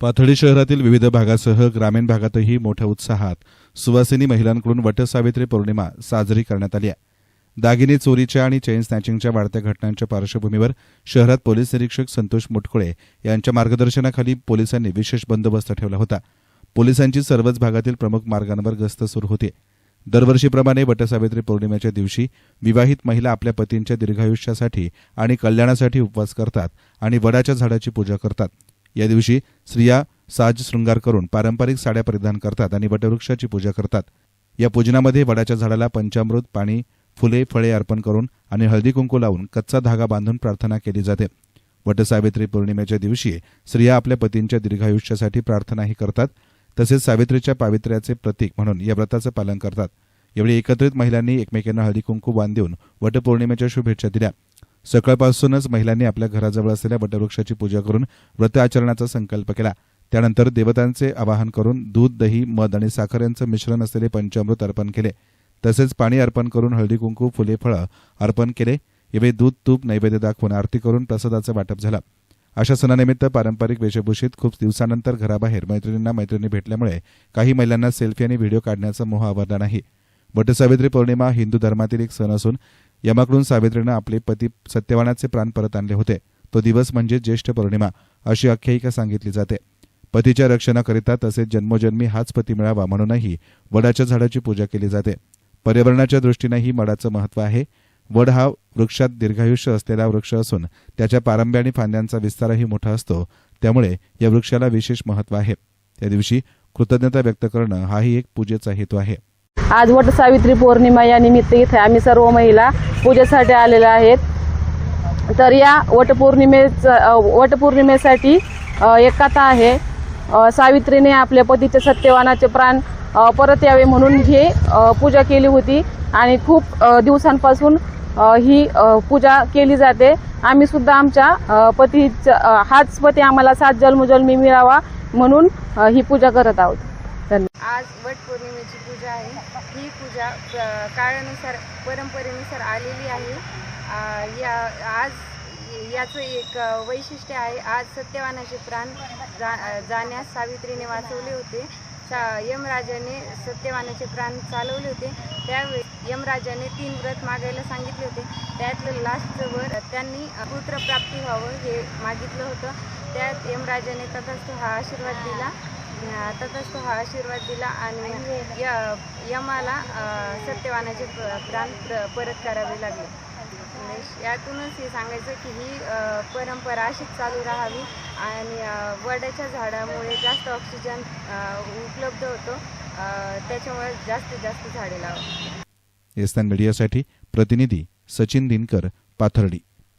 पाथडी शहरातील विविध भागासह ग्रामीण भागातही मोठ्या उत्साहात सुवासिनी महिलांकडून वटसावित्री पौर्णिमा साजरी करण्यात आली आहे. दागिने चोरीच्या आणि चेन स्नॅचिंगच्या वाढत्या घटनांच्या पार्श्वभूमीवर शहरात पोलीस निरीक्षक संतोष मुटकुळे यांच्या मार्गदर्शनाखाली पोलिसांनी विशेष बंदोबस्त ठेवला होता. पोलिसांची सर्वच भागातील प्रमुख मार्गांवर गस्त सुरू होती. दरवर्षीप्रमाणे वटसावित्री पौर्णिमेच्या दिवशी विवाहित महिला आपल्या पतींच्या दीर्घायुष्यासाठी आणि कल्याणासाठी उपवास करतात आणि वडाच्या झाडाची पूजा करतात. या दिवशी स्त्रिया साज शृंगार करून पारंपरिक साड्या परिधान करतात आणि वटवृक्षाची पूजा करतात. या पूजनामध्ये वडाच्या झाडाला पंचामृत पाणी फुले फळे अर्पण करून आणि हळदी कुंकू लावून कच्चा धागा बांधून प्रार्थना केली जाते. वटसावित्री पौर्णिमेच्या दिवशी स्त्रिया आपल्या पतींच्या दीर्घायुष्यासाठी प्रार्थनाही करतात तसेच सावित्रीच्या पावित्र्याचे प्रतीक म्हणून या व्रताचं पालन करतात. यावेळी एकत्रित महिलांनी एकमेकांना हळदी कुंकू बांधून वटपौर्णिमेच्या शुभेच्छा दिल्या. सकाळपासूनच महिलांनी आपल्या घराजवळ असलेल्या वटवृक्षाची पूजा करून व्रत आचरणाचा संकल्प केला. त्यानंतर देवतांचे आवाहन करून दूध दही मध आणि साखर यांचं मिश्रण असलेले पंचामृत अर्पण केले. तसेच पाणी अर्पण करून हळदी कुंकू फुले फळं अर्पण केले. यावेळी दूध तूप नैवेद्य दाखवून आरती करून प्रसादाचं वाटप झालं. अशा सणानिमित्त पारंपरिक वेशभूषेत खूप दिवसानंतर घराबाहेर मैत्रिणींना मैत्रिणी भेटल्यामुळे काही महिलांना सेल्फी आणि व्हिडिओ काढण्याचा मोह आवरला नाही. वटसावित्री पौर्णिमा हिंदू धर्मातील एक सण असून यमाकडून सावित्रीनं आपले पती सत्यवानाचे प्राण परत आणले होते. तो दिवस म्हणजे ज्येष्ठ पौर्णिमा अशी आख्यायिका सांगितली जाते. पतीच्या रक्षणाकरिता तसेच जन्मोजन्मी हाच पती मिळावा म्हणूनही वडाच्या झाडाची पूजा केली जाते. पर्यावरणाच्या दृष्टीनेही मडाचं महत्त्व आहे. वड हा वृक्षात दीर्घायुष्य असलेला वृक्ष असून त्याच्या पारंब्या आणि फांद्यांचा विस्तारही मोठा असतो. त्यामुळे या वृक्षाला विशेष महत्त्व आहे. त्या दिवशी कृतज्ञता व्यक्त करणं हाही एक पूजेचा हेतू आहे. आज वट सावित्री पौर्णिमा या निमित्त इथे आम्ही सर्व महिला पूजेसाठी आलेल्या आहेत. तर या वटपौर्णिमेचं वटपौर्णिमेसाठी एक कथा आहे. सावित्रीने आपल्या पतीचे सत्यवानाचे प्राण परत यावे म्हणून ही पूजा केली होती. आणि खूप दिवसांपासून ही पूजा केली जाते. आम्ही सुद्धा आमच्या पतीचा हाच पती आम्हाला सात जन्मजन्मी मिळावा म्हणून ही पूजा करत आहोत. आज वट पौर्णिमेची पूजा आहे. ही पूजा काळानुसार परंपरेनुसार आलेली आहे. या आज याचं एक वैशिष्ट्य आहे. आज सत्यवानाचे प्राण जा जाण्यास सावित्रीने वाचवले होते. सा यमराजाने सत्यवानाचे प्राण चालवले होते. त्यावेळी यमराजाने तीन व्रत मागायला सांगितले होते. त्यातलं लास्टचं वर त्यांनी पुत्र पुत्रप्राप्ती व्हावं हे मागितलं होतं. त्यात यमराजाने तथास्त हा आशीर्वाद दिला. अं, तो हा आशीर्वाद दिला आणि य- यमाला सत्यवानाचे प्राण प्र- परत करावे लागले. यातूनच हे सांगायचं की ही परंपरा अशीच चालू राहावी आणि वडाच्या झाडामुळे जास्त ऑक्सिजन उपलब्ध होतो. त्याच्यामुळे जास्तीत जास्त झाडे लावा. एस्तान मीडियासाठी प्रतिनिधी सचिन दिनकर पाथर्डी.